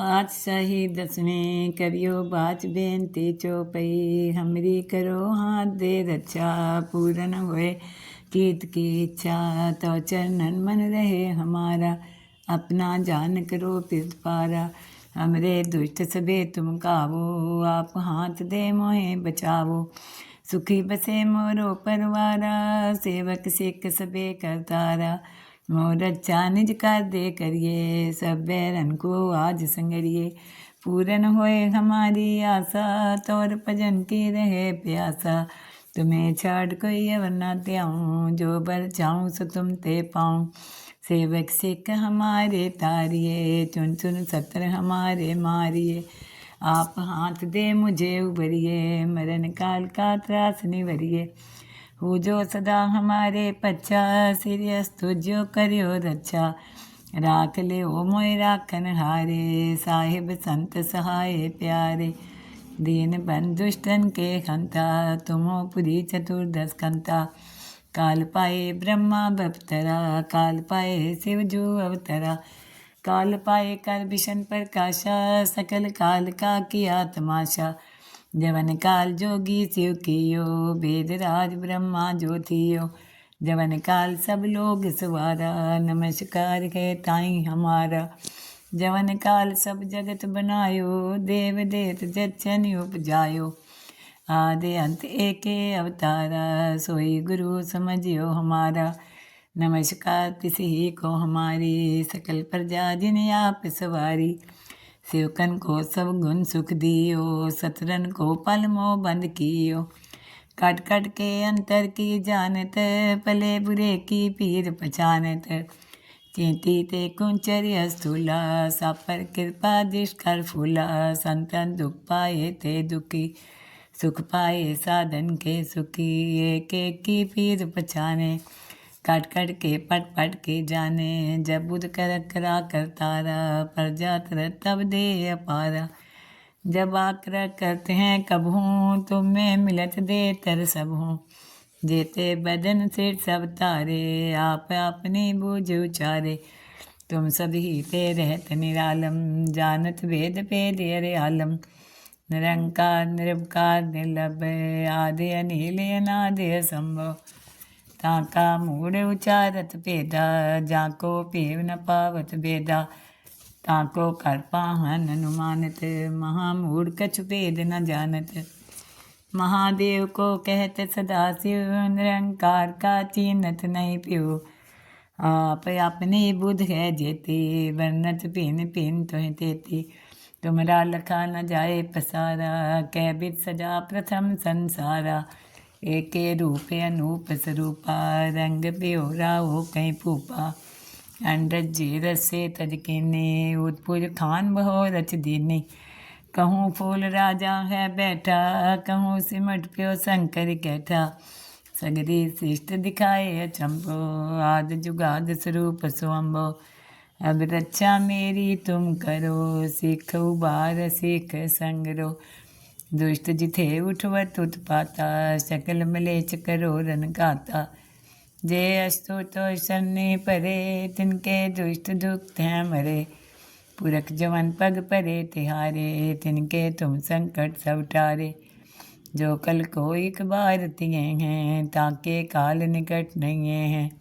आज सही दसवें करियो बाच बेनती चौपई। हमरी करो हाथ दे रक्षा अच्छा, पूरन होए कीत की इच्छा। तो चरणन मन रहे हमारा, अपना जान करो पित पारा। हमरे दुष्ट सबे तुम कावो आप हाथ दे मोहे बचावो। सुखी बसे मोरो परवारा, सेवक सिख सबे करतारा। मोर अच्छा निज कर दे करिए, सब बैरन को आज संगरिए पूरन होए हमारी आशा, तोर भजन की रहे प्यासा। तुम्हें छाड़ कोई अवर न त्याऊँ, जो बर चाहूँ सो तुम ते पाऊँ। सेवक सिख हमारे तारिए, चुन चुन सत्र हमारे मारिए। आप हाथ दे मुझे उबरिए, मरण काल का त्रास निवरिए। हो जो सदा हमारे पच्छा सिरियस्तु जो करियो रक्षा राख ले ओ मोय राखन हारे, साहिब संत सहाय प्यारे। दीन बंधुष्टन के खंता तुमो पुरी चतुर्दश कंता। काल पाए ब्रह्मा बपतरा, काल पाए शिव जो अवतरा। काल पाए कर विशन प्रकाशा सकल काल का किया तमाशा। जवन काल जोगी शिव कियो वेद राज ब्रह्मा ज्योतियो जवन काल सब लोग सवारा नमस्कार है ताई हमारा जवन काल सब जगत बनायो देव देत जचन उपजायो आदि अंत एके अवतारा सोई गुरु समझियो हमारा नमस्कार किसी ही को हमारी सकल प्रजा जिन आप सवारी सेवकन को सब गुण सुख दियो, सतरन को पल मोह बंद कियो। कट कट के अंतर की जानत, पले बुरे की पीर पहचानत चेती ते कुंचर्य स्थूला सापर कृपा दिश कर फूला। संतन दुख पाए ते दुखी, सुख पाए साधन के सुखी। एक एक की पीर पछाने। काट काट के पट पट के जाने, जब बुध कर करा कर तारा प्रजा तर तब दे अपारा। जब आकर करते हैं कब हूँ तुम में मिलत दे तर सब हूँ। जेते बदन से सब तारे, आप अपनी बूझ उचारे। तुम सभी पे रहत निरालम, जानत वेद पे अरे आलम। निरंकार, निरवकार, निर्लभ, आदि, अनिल, अनादि संभव ताका मूड उचारत भेदा, जाको पेव न पावत भेदा। ताको कर पाहन अनुमानत महामूढ़ कछु भेद न जानत। महादेव को कहत, सदा शिव निरंकार का चिन्हत नहीं प्यो। आप अपने बुध है जेती, वर्णत पिन पिन तुह तेती। तुमरा लखा न जाए पसारा, कह बिद सजा प्रथम संसारा। एके रूप अनूप स्वरूपा रंग ब्योरा हो कहीं फूपा। अंडज जे रसे तज केने, उत्पुज खान बहो रच दीने। कहूँ फूल राजा है बैठा, कहूँ सिमट प्यो शंकर कैठा। सगरी शिष्ट दिखाए अचंबो आद जुगाद स्वरूप स्वम्भो अब रक्षा मेरी तुम करो, सिख उबार, सिख संगरो। दुष्ट जिथे उठवत उत्पाता सकल मलेच करो रन गाता। जे अस्तु तो शनि परे, तिनके दुष्ट दुख हैं मरे। पुरख जवन पग परे, तिहारे, तिनके तुम संकट सब टारे जो कल को एक बार तिए हैं, ताके काल निकट नहीं हैं।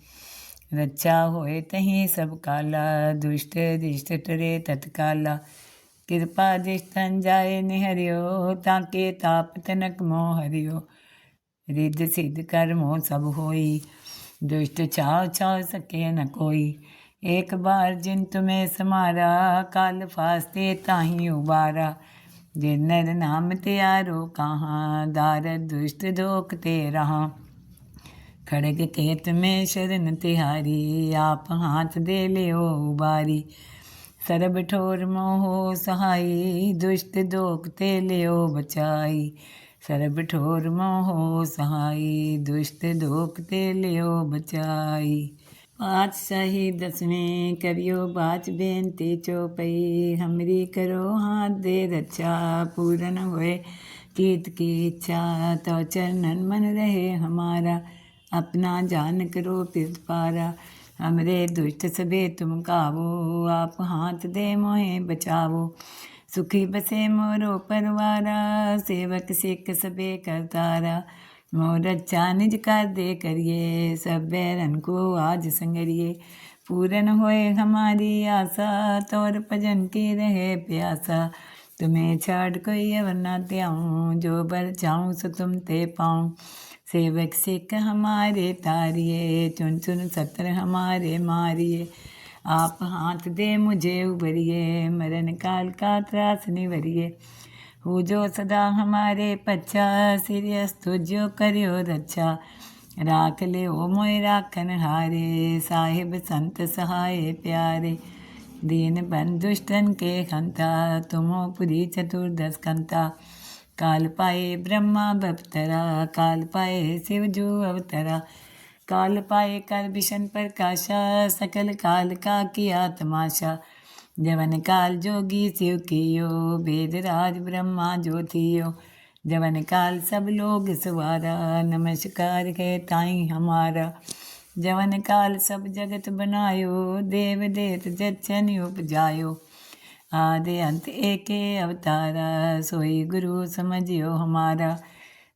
रक्षा होए तहीं सब काला, दुष्ट दिष्ट टरे तत्काला। कृपा दिष्टन जाए निहरियो ताके ताप तनक मोह हरियो रिद्ध सिद्ध कर्मो सब होई दुष्ट छाव छाव सके न कोई एक बार जिन तुम्हें समारा काल फास्ते ताही उबारा जिन नर नाम त्यारो कहाँ दार दुष्ट दोख ते रहा खड़ग केत में शरण तिहारी आप हाथ दे लियो उबारी सरब ठोर मोहो सहाई दुष्ट दोख ते लियो बचाई सरब ठोर मोहो सहाई दुष्ट दोख ते लियो बचाई पातशाही दसवें करियो बाच बेनती चौपई हमरी करो हाथ दे रक्षा पूरन हुए कीत की इच्छा तो चरणन मन रहे हमारा अपना जान करो पारा हमरे दुष्ट सबे तुम कावो, आप हाथ दे मोहे बचावो। सुखी बसे मोरो परवारा, सेवक सिख सबे करतारा। मोर अच्छा निज कर दे करिए सब बैरन को आज संगरिए। पूरन होए हमारी आशा, तोर भजन की रहे प्यासा। तुम्हें छाड़ कोई अवर ना त्याऊँ, जो बर चाहूँ सो तुम ते पाऊँ। सेवक सिख हमारे तारिए, चुन चुन सत्र हमारे मारिए। आप हाथ दे मुझे उबरिए, मरण काल का त्रास निवरिए। हो जो सदा हमारे पच्छा सिरियस्तु जो करियो रक्षा राख ले ओ मोय राखन हारे, साहिब संत सहाय प्यारे। दीन बंधुष्टन के खंता तुमो पुरी चतुर्दश कंता काल पाए ब्रह्मा बपतरा काल पाए शिव जो अवतरा। काल पाए कर विशन प्रकाशा, सकल काल का किया तमाशा। जवन काल जोगी शिव कियो, वेद राज ब्रह्मा जो थियो। जवन काल सब लोग सवारा, नमस्कार है ताई हमारा। जवन काल सब जगत बनायो, देव देत जचन उपजायो। आदि अंत एक अवतारा, सोई गुरु समझियो हमारा।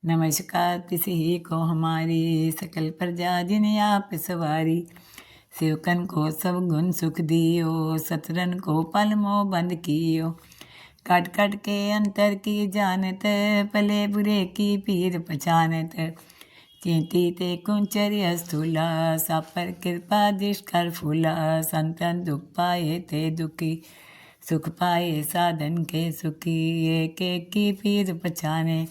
नमस्कार किसी ही को हमारी, सकल प्रजा जिन आप सवारी। सेवकन को सब गुण सुख दियो, सतरन को पल मोह बंद कियो। कट कट के अंतर की जानत, पले बुरे की पीर पहचानत चींटी ते कुंचर स्थूला सापर कृपा कर फूला, संतन दुख पाए ते दुखी। सुख पाए साधन के सुखी, एक एक की पीर पछाने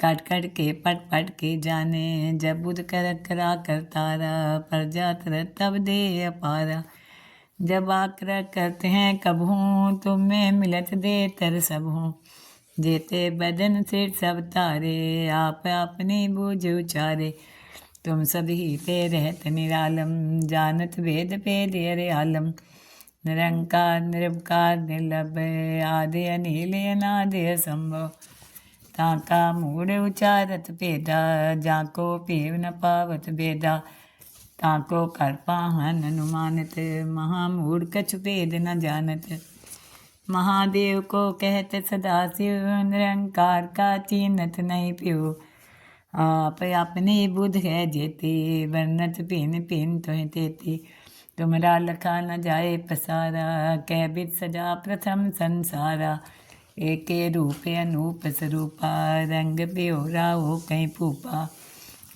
काट काट के, पट पट के जाने। जब बुध कर करा कर तारा, पर जातर तब दे अपारा। जब आकर करते हैं कब हूँ, तुम्हें मिलत दे तर सब हूँ। जेते बदन से सब तारे, आप अपने बूझ उचारे। तुम सभी पे रहत निरालम, जानत वेद पे देर आलम। निरंकार निरवकार निर्लभ आदि अनिल अनादि संभव। ताका मूड़ उचारत भेदा, जाको पीव न पावत भेदा। ताको कर पाहन अनुमानत, महामूढ़ कछु भेद न जानत। महादेव को कहत सदा शिव, निरंकार का चीनत नहीं पियो। आप अपने बुध है जेते, वर्णत पिन पिन तुह तेती। तुमरा लखा न जाए पसारा, कह बिद सजा प्रथम संसारा। एक रूप अनूप स्वरूपा रंग ब्योरा हो कहीं फूपा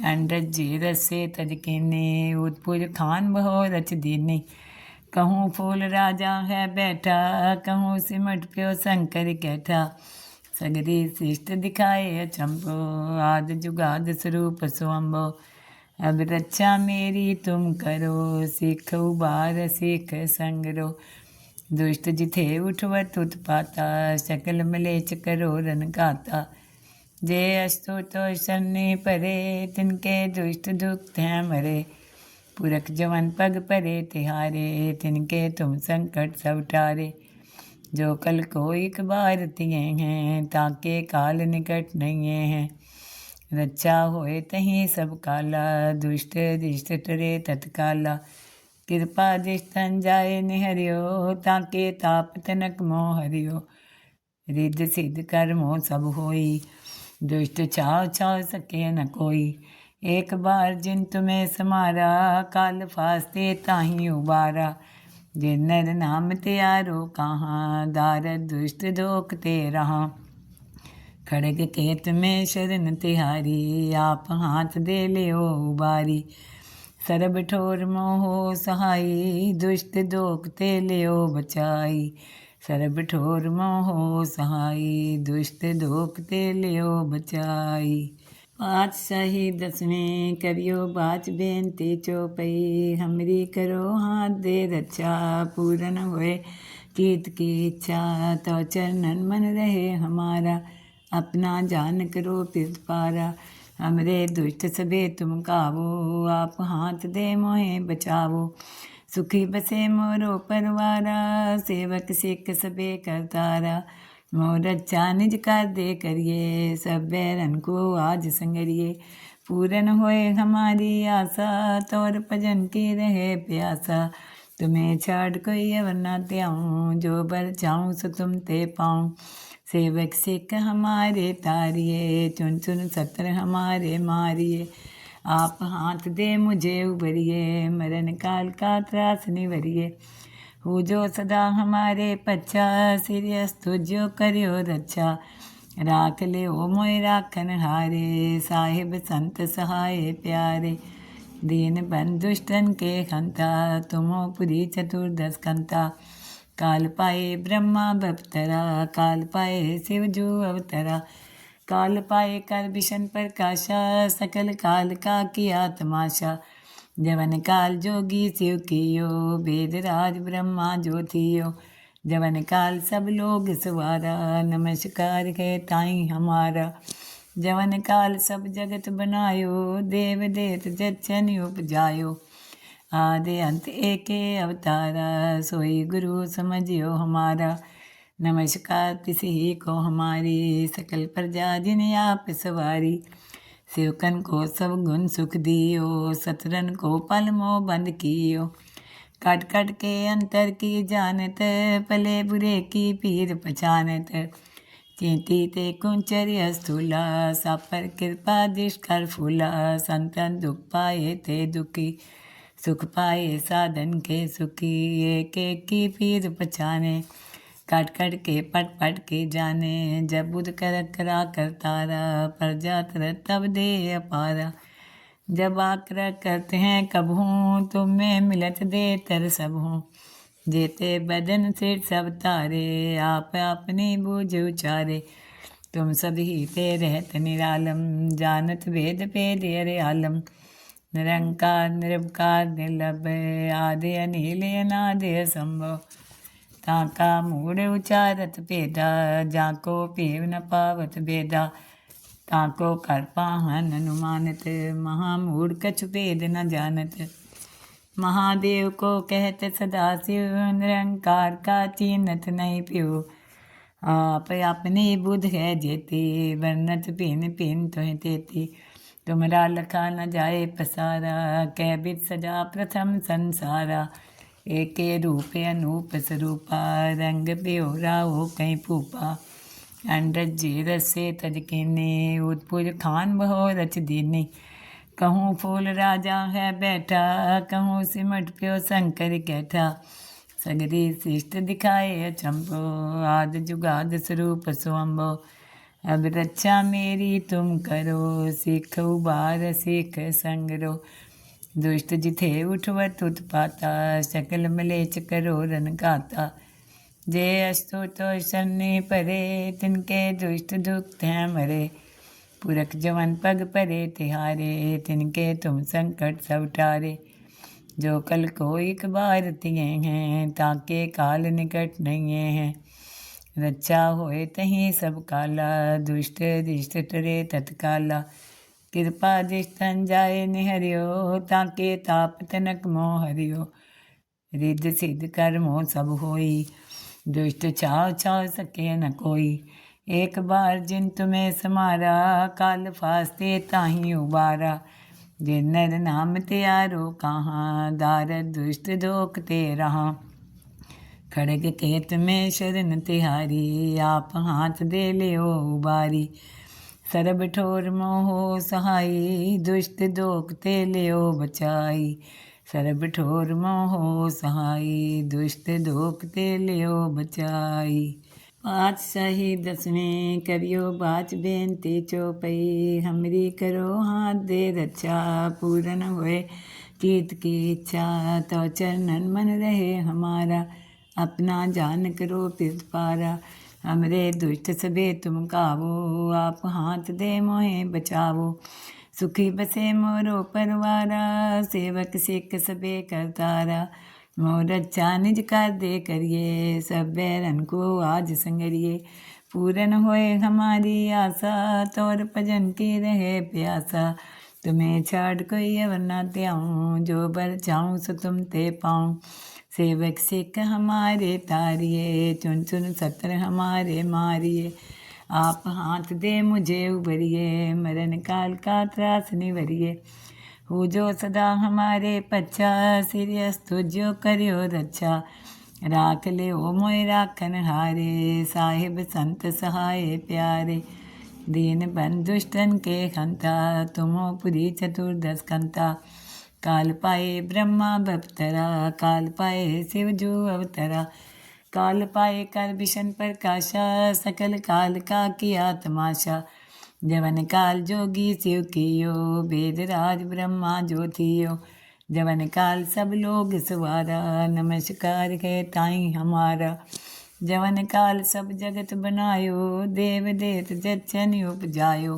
अंडज जी रसे तजकिने उत्पुज खान बहो रच दीने कहूँ फूल राजा है बैठा, कहूँ सिमट प्यो शंकर कैठा। सगरी शिष्ट दिखाए अचंबो आद जुगाद स्वरूप स्वम्भो अब रक्षा मेरी तुम करो, सिख उबार सिख संगरो। दुष्ट जिथे उठवत उत्पाता सकल मलेच करो रन गाता। जे अस्तु तो सन्ने परे, तिनके दुष्ट दुख हैं मरे। पुरख जवन पग परे, तिहारे, तिनके तुम संकट सब टारे जो कल को एक बार तिये हैं, ताके काल निकट नहीं हैं। रक्षा होए तहीं सब काला, दुष्ट दिष्ट टरे तत्काला। कृपा दिष्टन जाए निहरियो, ताके ताप तनक मोह हरियो। रिद्ध सिद्ध कर्मो सब होई, दुष्ट छाव छाव सके न कोई। एक बार जिन तुम्हें समारा, काल फास्ते ताही उबारा। जिन नर नाम त्यारो कहाँ, दार दुष्ट दोखते रहा। खड़ग केत में शरण तिहारी, आप हाथ दे ले ओ सरब ठोर मोहो सहाई, दुष्ट दोखते लियो बचाई। सरब ठोर मोहो सहाई, दुष्ट दोखते लियो बचाई। पातशाही दसवें करियो बाच बेनती चौपई। हमरी करो हाथ दे रक्षा पूरन होए। कीत की इच्छा तो चरणन मन रहे हमारा। अपना जान करो पित पारा। हमरे दुष्ट सबे तुम कावो, आप हाथ दे मोहे बचावो। सुखी बसे मोरो परवारा, सेवक सिख सबे करतारा। मोर अच्छा निज कर दे करिए सब बैरन को आज संगरिए। पूरन होए हमारी आशा, तोर भजन की रहे प्यासा। तुम्हें छाड़ कोई अवर ना त्याऊँ, जो बर चाहूँ सो तुम ते पाऊँ। सेवक सिख हमारे तारिए, चुन चुन सत्र हमारे मारिए। आप हाथ दे मुझे उबरिए, मरण काल का त्रास निवरिए। हो जो सदा हमारे पच्छा सिरियस्तु जो करियो रक्षा। राख ले ओ मोय राखन हारे, साहिब संत सहाय प्यारे। दीन बंधुष्टन के खंता तुमो पुरी चतुर्दश कंता। काल पाए ब्रह्मा बपतरा काल पाए शिव जो अवतरा। काल पाए कर विशन प्रकाशा, सकल काल का किया तमाशा। जवन काल जोगी शिव कियो वेद राज ब्रह्मा ज्योतियो। जवन काल सब लोग सवारा, नमस्कार है ताई हमारा। जवन काल सब जगत बनायो, देव देत जचन उपजायो। आदि अंत एके अवतारा सोई गुरु समझियो हमारा नमस्कार किसी को हमारी सकल प्रजा जिन आप सवारी सेवकन को सब गुण सुख दियो सतरन को पल मोह बंद कियो काट काट के अंतर की जानत पले बुरे की पीर पछानत चेती ते कुंचर्य स्थूला सापर कृपा दुष्कर फूला संतन दुख पाए ते दुखी सुख पाए साधन के सुखी एक एक की पीर पछाने काट काट के, पट पट के जाने। जब बुध कर करा कर तारा, पर जातर तब दे अपारा। जब आकर करते हैं कब हूँ तुम में मिलत दे तर सब हूँ। जेते बदन से सब तारे, आप अपनी बूझ उचारे। तुम सभी ते रहत निरालम, जानत वेद पे अरे आलम। निरंकार निरवकार निर्लभ आदि अनिल, अनादि संभव ताका मूड़ उचारत भेदा, जाको पीव न पावत भेदा। ताको कर पाहन अनुमानत, महामूढ़ कछु भेद न जानत। महादेव को कहत, सदा शिव, निरंकार का चीनत नहीं पियो। आप अपनी बुध है जेती, वर्णत पिन पिन तुह तेती। तुमरा लखा न जाए पसारा कह बिद सजा प्रथम संसारा। एक रूप अनूप स्वरूपा रंग ब्योरा हो कहीं फूपा अंडज जी रसे तज केने उत्पुज खान बहो रच दीने कहूँ फूल राजा है बैठा, कहूँ सिमट प्यो शंकर कैठा। सगरी शिष्ट दिखाए अचंबो आद जुगाद स्वरूप स्वम्भो अब रक्षा मेरी तुम करो, सिख उबार सिख संगरो। दुष्ट जिथे उठव उठवत उत्पाता सकल मलेच करो रन गाता। जे अस्तु तो शनि परे, तिनके दुष्ट दुख हैं मरे। पुरख जवन पग परे, तिहारे, तिनके तुम संकट सब टारे जो कल को एक बार तिए हैं, ताके काल निकट नहीं हैं। रक्षा होए तहीं सब काला दुष्ट दिष्ट टरे तत्काला कृपा दिष्टन जाए निहरियो ताके ताप तनक मोह हरियो रिद्ध सिद्ध कर्मो सब होई दुष्ट छाव छाव सके न कोई एक बार जिन तुम्हें समारा काल फास्ते ताही उबारा जिन नर नाम त्यारो कहाँ दार दुष्ट दोख ते रहा खड़ग केत में शरण तिहारी, आप हाथ दे लियो उबारी सरब ठोर मोहो सहाई, दुष्ट दोख ते लियो बचाई। सरब ठोर मोहो सहाई, दुष्ट दोख ते लियो बचाई। पातशाही दसवें करियो बाच बेनती चौपई। हमरी करो हाथ दे रक्षा पूरन हुए। चीत की इच्छा तो चरणन मन रहे हमारा। अपना जान करो पित पारा। हमरे दुष्ट सबे तुम कावो, आप हाथ दे मोहे बचावो। सुखी बसे मोरो परवारा, सेवक सिख सबे करतारा। मोर अच्छा निज कर दे करिए सब बैरन को आज संगरिए। पूरन होए हमारी आशा, तोर भजन की रहे प्यासा। तुम्हें छाड़ कोई अवर ना त्याऊँ जो बर जाऊँ सो तुम ते पाऊँ। सेवक सिख हमारे तारिए, चुन चुन सत्र हमारे मारिए। आप हाथ दे मुझे उबरिए, मरण काल का त्रास निवरिए। हो जो सदा हमारे पच्छा सिरियस तुझो करियो रच्छा राख ले ओ मोय राखन हारे, साहिब संत सहाय प्यारे। दीन बंधुष्टन के खंता तुमो पुरी चतुर्दश कंता काल पाए ब्रह्मा बपतरा काल पाए शिव जो अवतरा। काल पाए कर विशन प्रकाशा सकल काल का किया तमाशा जवन काल जोगी शिव कियो वेद राज ब्रह्मा जो थियो जवन काल सब लोग सवारा, नमस्कार है ताई हमारा। जवन काल सब जगत बनायो देव देत जचन उपजायो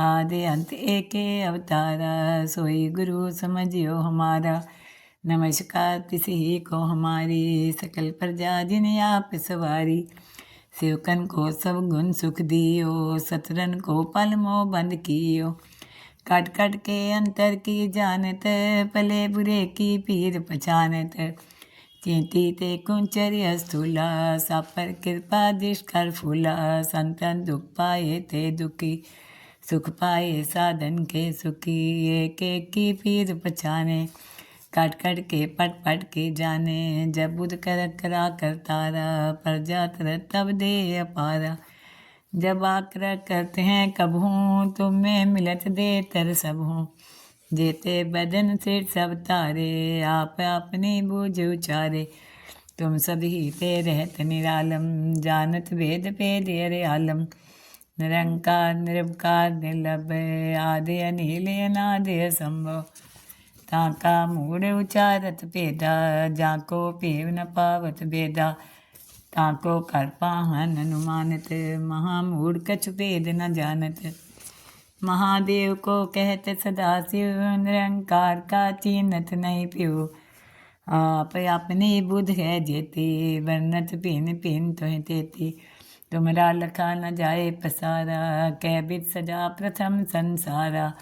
आदि अंत एक अवतारा सोई गुरु समझियो हमारा नमस्कार तिस ही को हमारी सकल प्रजा जिन आप सवारी सेवकन को सब गुण सुख दियो सतरन को पल मोह बंद कियो कट कट के अंतर की जानत पले बुरे की पीर पहचानत चेती ते कुंचर स्थूला सापर कृपा कर फूला, संतन दुख पाए ते दुखी, सुख पाए साधन के सुखी, एक एक की पीर पछाने कट कट के पट पट के जाने, जब बुध कर करा कर तारा पर जातर तब दे अपारा। जब आकर करते हैं कब हूँ तुम में मिलत दे तर सब। हूँ जेते बदन से सब तारे, आप अपने बूझ उचारे। तुम सभी पे रहत निरालम, जानत वेद पे देर आलम। निरंकार निरवकार निर्लभ, आदि अनिल अनादि संभव ताका मूड उचारत भेदा, जाको पेव न पावत भेदा। ताको कर पाहन अनुमानत, महामूढ़ कछु भेद न जानत। महादेव को कहते सदा शिव निरंकार का चीनत नहीं पियो। आप अपने बुध है जेते, वर्णत पिन पिन तुह तेती। तुमरा लखा न जाए पसारा, कह बिद सजा प्रथम संसारा।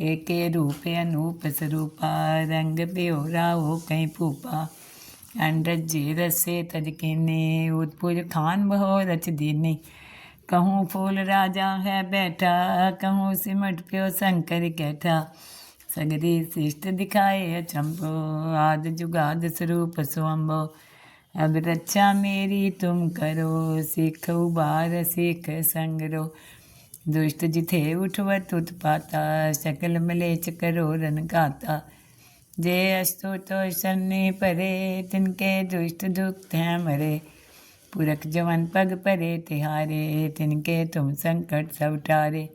एक रूप अनूप स्वरूपा रंग प्योरा हो कहीं फूपा अंडज जे रसे तजकिने उत्पुज खान बहो रच दीने कहूँ फूल राजा है बैठा, कहूँ सिमट प्यो शंकर कैठा। सगरी शिष्ट दिखाए अचंभो आद जुगाद स्वरूप स्वम्भो अब रक्षा मेरी तुम करो, सिख उबार, सिख संगरो। दुष्ट जिथे उठवत उत्पाता सकल मलेच करो रन गाता। जे अस्तु तो सन्ने परे, तिनके दुष्ट दुख हैं मरे। पुरख जवन पग परे तिहारे, तिनके तुम संकट सब टारे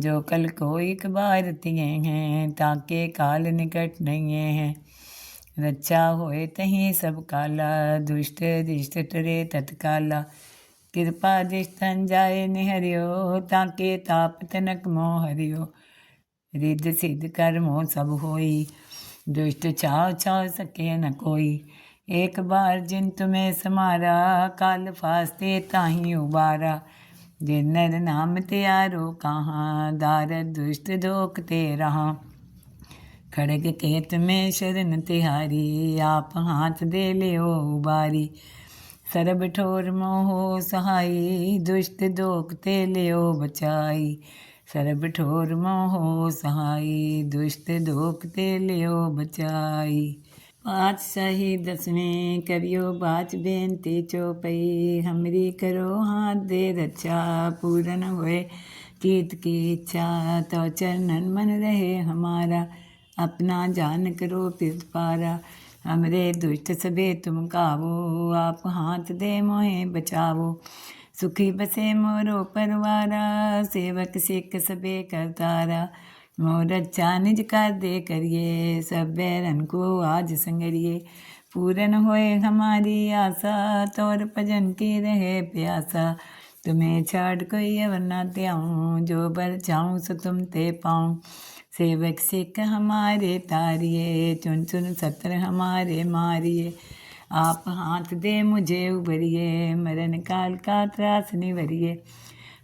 जो कल को एक बार तिये हैं, ताके काल निकट नहीं हैं। रक्षा होए तहीं सब काला, दुष्ट दिष्ट टरे तत्काला। कृपा दिस्तन जाए निहरियो, ताके ताप तनक मोह हरियो। रिद्ध सिद्ध कर्मो सब होई, दुष्ट चाव चाव सके न कोई। एक बार जिन तुम्हें समारा काल फास्ते ताही उबारा जिन नर नाम त्यारो कहाँ दार दुष्ट धोकते रहा खड़ग केत में शरण तिहारी आप हाथ दे ले ओ उबारी सरब ठोर मोहो सहाई दुष्ट दोखते लियो बचाई सरब ठोर मोहो सहाई दुष्ट दोखते लियो बचाई पाँच सही दसवें करियो बाच बेनती चौपई। हमरी करो हाथ दे रक्षा पूरन होए कीत की इच्छा। तो चरणन मन रहे हमारा, अपना जान करो पित पारा। हमरे दुष्ट सबे तुम कावो आप हाथ दे मोहे बचावो। सुखी बसे मोरो परवारा, सेवक सिख सबे करतारा। मोर अच्छा निज कर दे करिए, सब बैरन को आज संगरिए। पूरन होए हमारी आशा, तोर भजन की रहे प्यासा। तुम्हें छाड़ कोई अवरना त्याऊँ, जो बर चाहूँ सो तुम ते पाऊँ। सेवक सिख हमारे तारिए, चुन चुन सत्र हमारे मारिए। आप हाथ दे मुझे उबरिए मरण काल का त्रास निवरिए।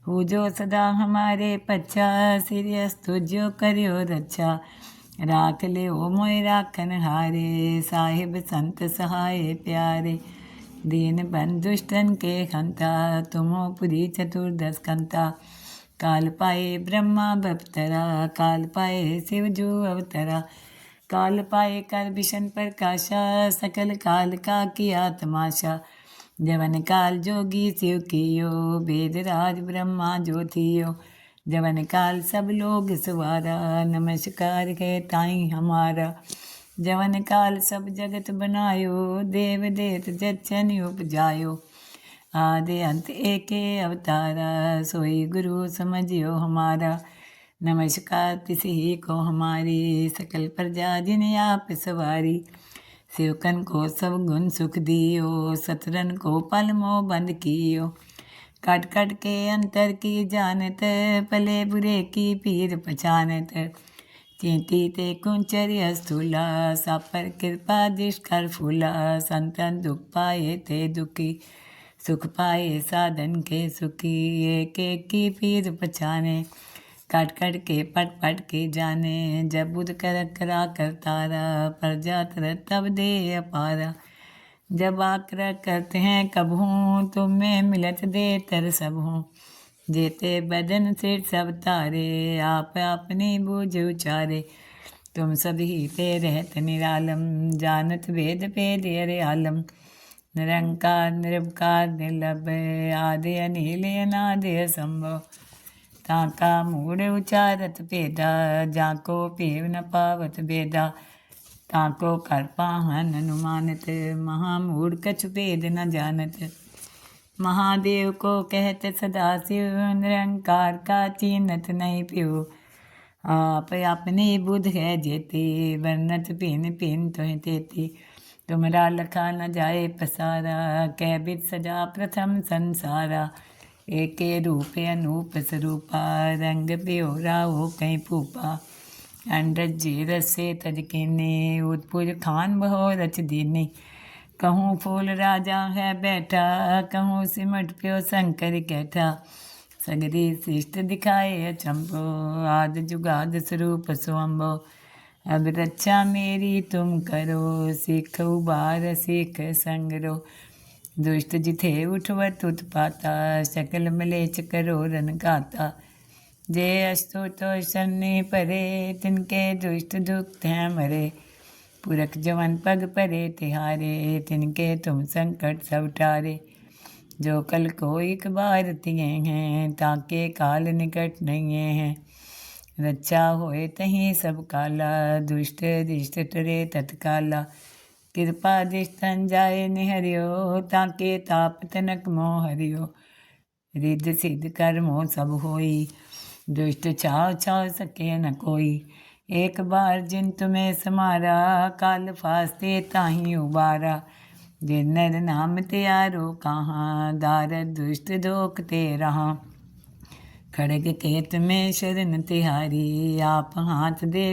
हो जो सदा हमारे पच्छा सिरियस्तु जो करियो रक्षा राख ले ओ मोय राखन हारे, साहिब संत सहाय प्यारे। दीन बन दुष्टन के खंता तुमो पुरी चतुर्दश कंता। काल पाए ब्रह्मा बपतरा, काल पाए शिव जो अवतरा। काल पाए कर विशन प्रकाशा, सकल काल का किया तमाशा। जवन काल जोगी शिव कियो वेद राज ब्रह्मा ज्योतियो जवन काल सब लोग सवारा नमस्कार है ताई हमारा जवन काल सब जगत बनायो देव देत जचन उपजायो आदि अंत एके अवतारा सोई गुरु समझियो हमारा नमस्कार तिस ही को हमारी सकल प्रजा जिन आप सवारी सेवकन को सब गुण सुख दियो, सतरन को पल मोह बंद कियो। कट कट के अंतर की जानत, पले बुरे की पीर पछानत। चेती ते कुंचर स्थूला सापर कृपा दिश कर फूला। संतन दुख पाए ते दुखी, सुख पाए साधन के सुखी। एक एक की पीर पछाने। काट काट के पट पट के जाने। जब बुध कर करा कर तारा प्रजा तर तब दे अपारा। जब आकर करते हैं, कब हूँ? तुम में मिलत दे तर सब हूँ। जेते बदन से सब तारे, आप अपनी बूझ उचारे। तुम सभी ते रहत निरालम, जानत वेद पे अरे आलम। निरंकार, निरवकार निर्लभ आदि, अनिल, अनादि संभव ताका मूड उचारत भेदा, जाको पीव न पावत भेदा। ताको कर पाहन अनुमानत महामूड कछु भेद न जानत। महादेव को कहत, सदा शिव निरंकार का चिन्हत नहीं पियो। आप अपने बुध है जेती, वर्णत पिन पिन तो तेती। तुमरा लखा न जाए पसारा, कह बिद सजा प्रथम संसारा। एके रूपे अनूप स्वरूपा रंग ब्योरा हो कहीं फूपा अंडज जी रसे तज केने उत्पुज खान बहो रच दीने कहूँ फूल राजा है बैठा कहूँ सिमट प्यो शंकर कैठा सगरी शिष्ट दिखाए चंपो आद जुगाद स्वरूप स्वम्भो अब रक्षा मेरी तुम करो सिख उबार सिख संगरो दुष्ट जिथे उठवत उत्पाता सकल मलेच करो रन गाता। जे अस्तु तो सन्ने परे, तिनके दुष्ट दुख हैं मरे। पुरख जवन पग परे, तिहारे, तिनके तुम संकट सब टारे जो कल को एक बार तिए हैं, ताके काल निकट नहीं हैं। रक्षा होए तहीं सब काला, दुष्ट दिष्ट टरे तत्काला। कृपा दिस्तन जाए निहरियो ताके ताप तनक मोह हरियो रिद्ध सिद्ध कर्मो सब होई दुष्ट छाव छाव सके न कोई एक बार जिन तुम्हें समारा काल फास्ते ताही उबारा जिन नर नाम त्यारो कहाँ दार दुष्ट दोख ते रहा खड़ग केत में शरण तिहारी आप हाथ दे